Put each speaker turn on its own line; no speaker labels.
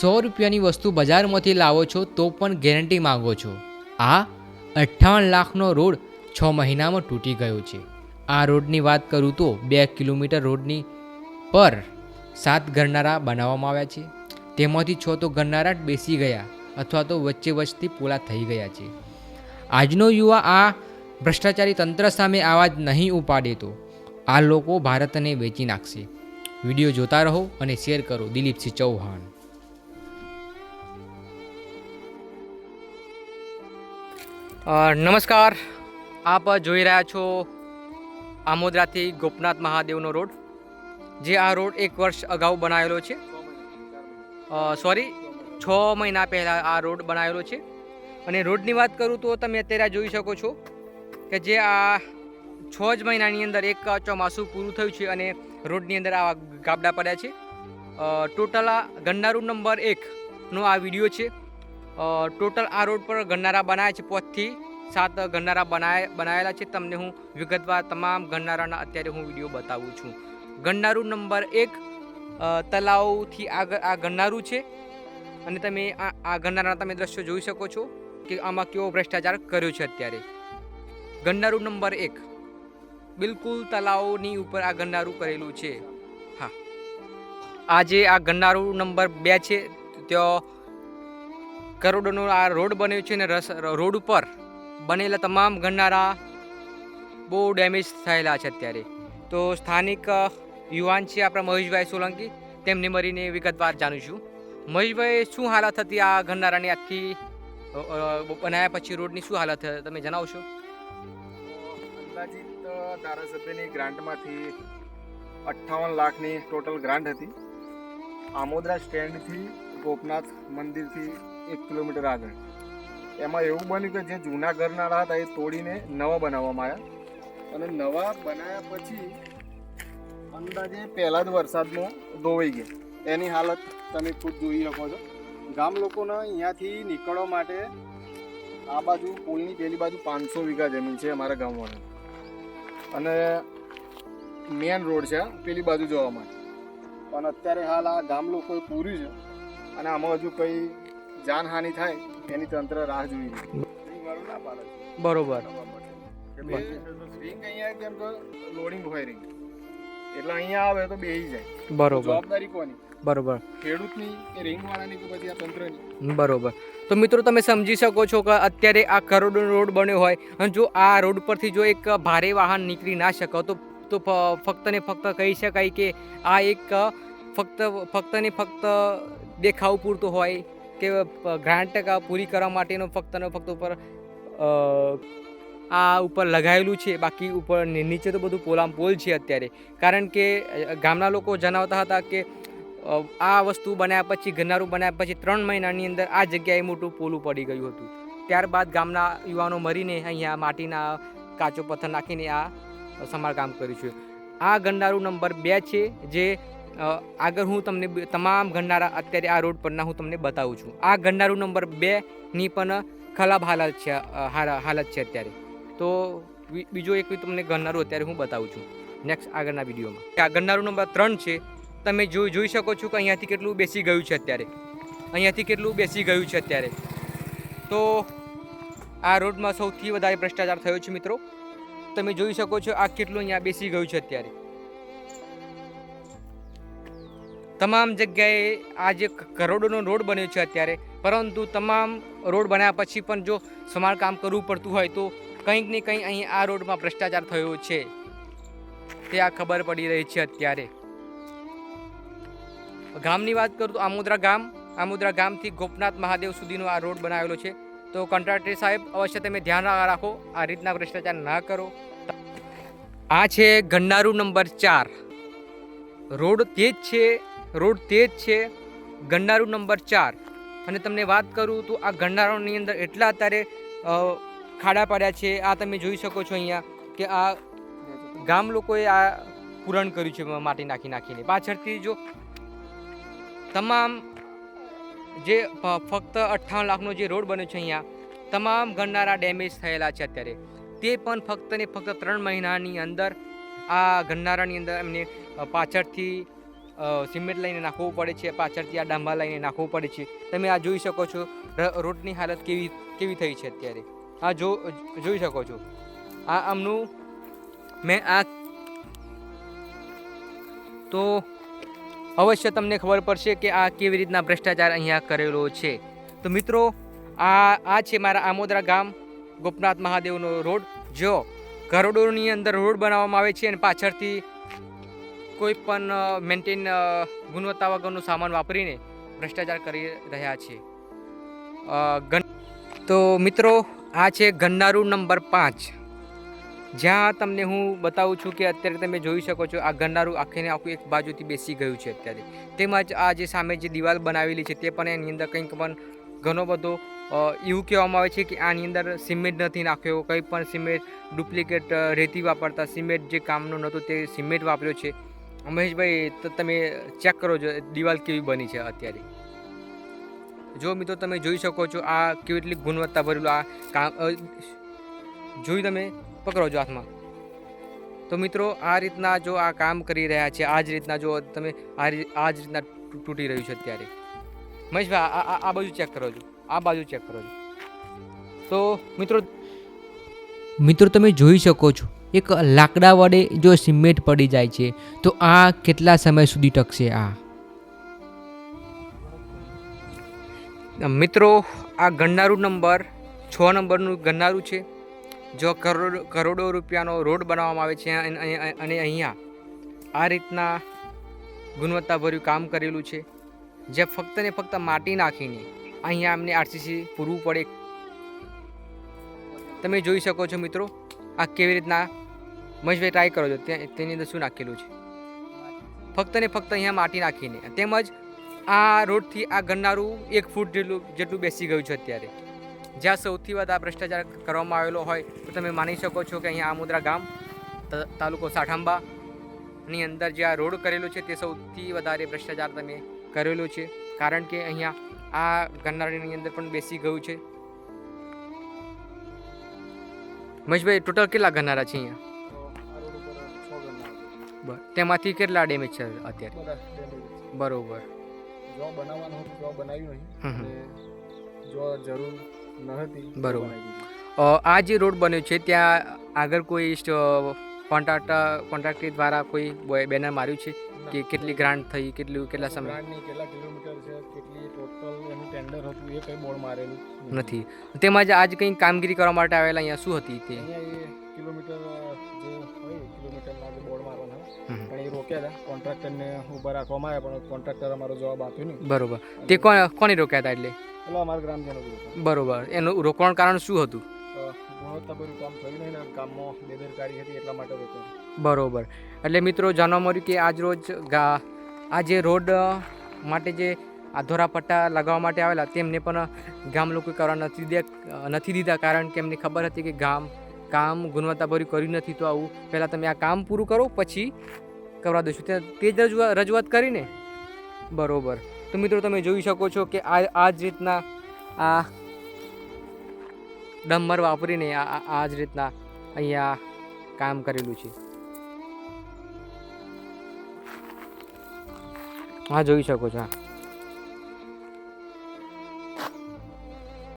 સો રૂપિયાની વસ્તુ બજારમાંથી લાવો છો તો પણ ગેરંટી માગો છો. આ અઠ્ઠાવન લાખનો રોડ છ મહિનામાં તૂટી ગયો છે. આ રોડની વાત કરું તો બે કિલોમીટર રોડની પર સાત ગરનારા બનાવવામાં આવ્યા છે. તેમાંથી છ તો ગરનારા બેસી ગયા અથવા તો વચ્ચે વચ્ચેથી પોલા થઈ ગયા છે. આજનો યુવા આ ભ્રષ્ટાચારી તંત્ર સામે આવાજ નહીં ઉપાડે તો આ લોકો ભારતને વેચી નાખશે. વીડિયો જોતા રહો અને શેર કરો દિલીપસિંહ ચૌહાણ. નમસ્કાર. આપ જોઈ રહ્યા છો આમોદરાથી ગોપનાથ મહાદેવનો રોડ, જે આ રોડ એક વર્ષ અગાઉ બનાવેલો છે. સોરી છ મહિના પહેલાં આ રોડ બનાવેલો છે. અને રોડની વાત કરું તો તમે અત્યારે જોઈ શકો છો કે જે આ છ જ મહિનાની અંદર એક ચોમાસું પૂરું થયું છે અને રોડની અંદર આવા ગાબડા પડ્યા છે. ટોટલ આ ગંડારૂ નંબર એકનો આ વીડિયો છે. ટોટલ આ રોડ પર ગરનારા બનાવ્યા છે પોતથી. સાત ગન્નારા બનાય બનાવેલા છે. તમને હું વિગતવાર તમામ ગન્નારાના અત્યારે હું વીડિયો બતાવું છું. ગરનારું નંબર એક તલાવથી આગળ આ ગરનારું છે. અને તમે આ આ ગરનારાના તમે દ્રશ્યો જોઈ શકો છો કે આમાં કેવો ભ્રષ્ટાચાર કર્યો છે અત્યારે. ગન્નારું નંબર એક. બિલકુલ તલાવની ઉપર આ ગન્નારું કરેલું છે. હા. આજે આ ગન્નારું નંબર બે છે. ત્યાં કરોડોનો આ રોડ બન્યો છે ને રસ, રોડ ઉપર બનેલા તમામ ગણનારા બહુ ડેમેજ થયેલા છે અત્યારે. તો સ્થાનિક યુવાન છે આપણા મહેશભાઈ સોલંકી, તેમને મળીને વિગતવાર જાણીશું. મહેશભાઈ, શું હાલત હતી આ ગણનારાની આખી બનાવ્યા પછી રોડની શું હાલત? તમે જણાવશો?
અંદાજિત ધારાસભ્યની ગ્રાન્ટમાંથી અઠ્ઠાવન લાખની ટોટલ ગ્રાન્ટ હતી. આમોદરા સ્ટેન્ડથી ગોપનાથ મંદિરથી એક કિલોમીટર આગળ. એમાં એવું બન્યું કે જે જૂના ઘરનાળા હતા એ તોડીને નવા બનાવવામાં આવ્યા. અને નવા બનાવ્યા પછી અંદાજે પહેલા જ વરસાદમાં ધોવાઈ ગયા. એની હાલત તમે ખુદ જોઈ શકો છો. ગામ લોકોને અહીંયાથી નીકળવા માટે આ બાજુ, પુલની પેલી બાજુ પાંચસો વીઘા જમીન છે અમારા ગામવાળા અને મેન રોડ છે પેલી બાજુ જવા માટે. પણ અત્યારે હાલ આ ગામ લોકોએ પૂર્યું છે. અને આમાં હજુ કંઈ જાનહાનિ થાય એની તંત્ર રાહ જોઈ.
બરોબર.
સ્વિંગ અહીંયા કેમ કે લોડિંગ હોય રહી એટલે અહીંયા આવે તો બેહી જાય.
બરોબર.
જવાબદારી કોની?
બરોબર.
ખેડૂતની કે રિંગ વાળાની કે પછી આ તંત્રની?
બરોબર. તો મિત્રો તમે સમજી શકો છો કે અત્યારે આ કરોડો રોડ બન્યો હોય. અને જો આ રોડ પરથી જો એક ભારે વાહન નીકળી ના શકે તો તો ફક્ત ને ફક્ત કહી શકાય કે આ એક ફક્ત ફક્ત ને ફક્ત દેખાવ પૂરતો હોય. કે ગ્રાન્ટ પૂરી કરવા માટેનો ફક્ત ને ફક્ત ઉપર આ ઉપર લગાવેલું છે. બાકી ઉપર નીચે તો બધું પોલામ પોલ છે અત્યારે. કારણ કે ગામના લોકો જણાવતા હતા કે આ વસ્તુ બન્યા પછી, ગન્નારું બન્યા પછી ત્રણ મહિનાની અંદર આ જગ્યાએ મોટું પોલું પડી ગયું હતું. ત્યારબાદ ગામના યુવાનો મરીને અહીંયા માટીના કાચો પથ્થર નાખીને આ સમારકામ કર્યું છે. આ ગન્નારું નંબર બે છે, જે આગળ હું તમને તમામ ગણનારા અત્યારે આ રોડ પરના હું તમને બતાવું છું. આ ગણનારું નંબર બેની પણ ખરાબ હાલત છે હાલ- હાલત છે અત્યારે. તો બીજો એક તમને ગણનારું અત્યારે હું બતાવું છું. નેક્સ્ટ આગળના વિડીયોમાં. આ ગણનારું નંબર ત્રણ છે. તમે જોઈ જોઈ શકો છો કે અહીંયાથી કેટલું બેસી ગયું છે અત્યારે. અહીંયાથી કેટલું બેસી ગયું છે અત્યારે. તો આ રોડમાં સૌથી વધારે ભ્રષ્ટાચાર થયો છે મિત્રો. તમે જોઈ શકો છો આ કેટલું અહીંયા બેસી ગયું છે અત્યારે. તમામ જગ્યાએ આ જે કરોડોનો રોડ બન્યો છે અત્યારે. પરંતુ તમામ રોડ બન્યા પછી પણ જો સમારકામ કરવું પડતું હોય તો કંઈક ને કંઈ અહીં આ રોડમાં ભ્રષ્ટાચાર થયો છે. તે આ ખબર પડી રહી છે અત્યારે. ગામની વાત કરું તો આમોદરા ગામ, આમોદરા ગામથી ગોપનાથ મહાદેવ સુધીનો આ રોડ બનાવેલો છે. તો કોન્ટ્રાક્ટર સાહેબ, અવશ્ય તમે ધ્યાન રાખો, આ રીતના ભ્રષ્ટાચાર ના કરો. આ છે ગન્નારું નંબર ચાર. રોડ તે જ છે રોડ તે જ છે ગન્નારું નંબર ચાર. અને તમને વાત કરું તો આ ગન્નારોની અંદર એટલા અત્યારે ખાડા પડ્યા છે, આ તમે જોઈ શકો છો અહીંયા, કે આ ગામ લોકોએ આ પૂરણ કર્યું છે માટી નાખી નાખીને. પાછળથી જો તમામ જે ફક્ત અઠ્ઠાવન લાખનો જે રોડ બન્યો છે અહીંયા, તમામ ગન્નારા ડેમેજ થયેલા છે અત્યારે. તે પણ ફક્ત ને ફક્ત ત્રણ મહિનાની અંદર આ ગન્નારાની અંદર એમને પાછળથી સિમેન્ટ લઈને નાખવું પડે છે, પાછળથી આ ડાંબા લઈને નાખવું પડે છે. તમે આ જોઈ શકો છો રોડની હાલત કેવી કેવી થઈ છે અત્યારે. આ જો, જોઈ શકો છો. આ આમનું, મેં આ તો અવશ્ય તમને ખબર પડશે કે આ કેવી રીતના ભ્રષ્ટાચાર અહીંયા કરેલો છે. તો મિત્રો, આ આ છે મારા આમોદરા ગામ, ગોપનાથ મહાદેવનો રોડ. જો કરોડોની અંદર રોડ બનાવવામાં આવે છે અને પાછળથી કોઈ પણ મેન્ટેન ગુણવત્તા વગરનો સામાન વાપરીને ભ્રષ્ટાચાર કરી રહ્યા છે. તો મિત્રો, આ છે ગન્નારુ નંબર પાંચ. જ્યાં તમને હું બતાવું છું કે અત્યારે તમે જોઈ શકો છો, આ ગન્નારું આખીને આખું એક બાજુથી બેસી ગયું છે અત્યારે. તેમજ આ જે સામે જે દિવાલ બનાવેલી છે તે પણ એની અંદર કંઈક પણ ઘણો બધો એવું કહેવામાં આવે છે કે આની અંદર સિમેન્ટ નથી નાખ્યો, કંઈ પણ સિમેન્ટ ડુપ્લિકેટ રેતી વાપરતા સિમેન્ટ જે કામનું નહોતું તે સિમેન્ટ વાપર્યો છે. મહેશભાઈ, તો તમે ચેક કરો છો દિવાલ કેવી બની છે અત્યારે. જો મિત્રો તમે જોઈ શકો છો, આ કેટલી ગુણવત્તા ભરેલું, આ કામ જોઈ તમે? પકડો છો હાથમાં. તો મિત્રો, આ રીતના જો આ કામ કરી રહ્યા છે, આ જ રીતના જો તમે આ આ જ રીતના તૂટી રહ્યું છે અત્યારે. મહેશભાઈ, આ- આ બાજુ ચેક કરો છો આ બાજુ ચેક કરો છો તો મિત્રો મિત્રો તમે જોઈ શકો છો એક લાકડા વડે જો સિમેન્ટ પડી જાય છે, તો આ કેટલા સમય સુધી ટકશે આ? મિત્રો, આ ગણનારું નંબર, છ નંબરનું ગણનારું છે. જો કરોડ, કરોડો રૂપિયાનો રોડ બનાવવામાં આવે છે, અને અહીંયા આ રીતના ગુણવત્તાભર્યું કામ કરેલું છે. જે ફક્ત ને ફક્ત માટી નાખીને અહીંયા અમને આરસીસી પૂરવું પડે. તમે જોઈ શકો છો, મિત્રો આ કેવી રીતના મહેશભાઈ ટ્રાય કરો છો? તેની અંદર શું નાખેલું છે? ફક્ત ને ફક્ત અહીંયા માટી નાખીને. તેમજ આ રોડથી આ ગન્નારું એક ફૂટ જેટલું જેટલું બેસી ગયું છે અત્યારે. જ્યાં સૌથી વધારે ભ્રષ્ટાચાર કરવામાં આવેલો હોય, તો તમે માની શકો છો કે અહીંયા આમુદ્રા ગામ તાલુકો સાઠાંબા, ની અંદર જે આ રોડ કરેલો છે, તે સૌથી વધારે ભ્રષ્ટાચાર તમે કરેલો છે. કારણ કે અહીંયા આ ગન્નારીની અંદર પણ બેસી ગયું છે. મહેશભાઈ ટોટલ કેટલા ગનારા છે અહીંયા? તેમાંથી કેટલા ડેમેજ છે અત્યારે? બરોબર.
જો બનાવવાનું તો બનાવ્યું નહીં. જો જરૂર ન હતી
બરોબર. આ જે રોડ બન્યો છે ત્યાં આગળ કોઈ કોન્ટ્રાક્ટ કોન્ટ્રાક્ટર દ્વારા કોઈ બેનર માર્યું છે? કે કેટલી ગ્રાન્ટ થઈ કેટલું કેટલા સમય?
બ્રાન્ડની કેટલા કિલોમીટર છે કેટલી ટોટલ એનું ટેન્ડર હતું એ કંઈ બોર્ડ મારેલું
નથી. તેમજ આજ કંઈ કામગીરી કરવા માટે આવેલા અહીંયા શું હતી તે?
કિલોમીટર જે હોય કિલોમીટરના જે બોર્ડ મારવાના પણ એ હતા કોન્ટ્રાક્ટરને ઊભા રાખવામાં આવ્યા પણ કોન્ટ્રાક્ટર અમારો જવાબ આપ્યો નહીં.
બરોબર. તે કોણ કોની રોક્યા હતા એટલે?
એટલે અમારા ગ્રામજનો
બરોબર. એનું રોકવાનું કારણ શું હતું? બરોબર. એટલે મિત્રો જાણવા મળ્યું કે આજ રોજ આ જે રોડ માટે જે આ ધોરા પટ્ટા લગાવવા માટે આવેલા તેમને પણ ગામ લોકો કરવા નથી દીધા નથી દીધા કારણ કે એમને ખબર હતી કે ગામ, કામ ગુણવત્તાભર્યું કર્યું નથી તો આવું પહેલાં તમે આ કામ પૂરું કરો પછી કરવા દઈશું. તે તે જ રજૂઆત કરીને. બરોબર. તો મિત્રો તમે જોઈ શકો છો કે આ આ જ રીતના આ ડમ્બર વાપરીને આ જ રીતના અહીંયા કામ કરેલું છે. હા જોઈ શકો છો હા.